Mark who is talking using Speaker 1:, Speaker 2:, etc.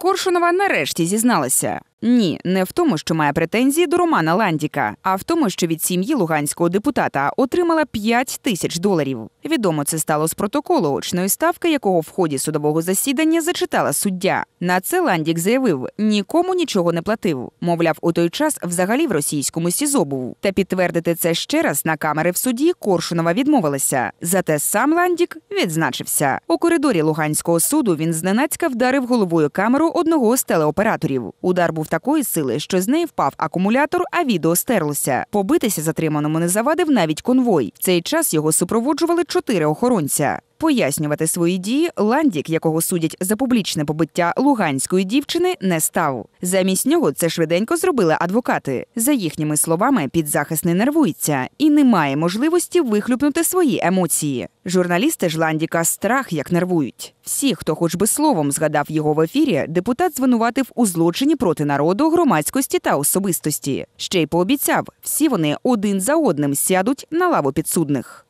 Speaker 1: Коршунова нарешті зізналася. Ні, не в тому, що має претензії до Романа Ландіка, а в тому, що від сім'ї луганського депутата отримала 5 тисяч доларів. Відомо це стало з протоколу очної ставки, якого в ході судового засідання зачитала суддя. На це Ландік заявив, нікому нічого не платив. Мовляв, у той час взагалі в російському СІЗО був. Та підтвердити це ще раз на камери в суді Коршунова відмовилася. Зате сам Ландік відзначився. У коридорі Луганського суду він зненацька вдарив головою камеру одного з телеоператорів. Удар був такої сили, що з неї впав акумулятор, а відео стерлося. Побитися затриманому не завадив навіть конвой. В цей час його супроводжували чотири охоронця. Пояснювати свої дії Ландік, якого судять за публічне побиття луганської дівчини, не став. Замість нього це швиденько зробили адвокати. За їхніми словами, підзахисний нервується і не має можливості вихлюпнути свої емоції. Журналісти ж Ландіка страх як нервують. Всі, хто хоч би словом згадав його в ефірі, депутат звинуватив у злочині проти народу, громадськості та особистості. Ще й пообіцяв, всі вони один за одним сядуть на лаву підсудних.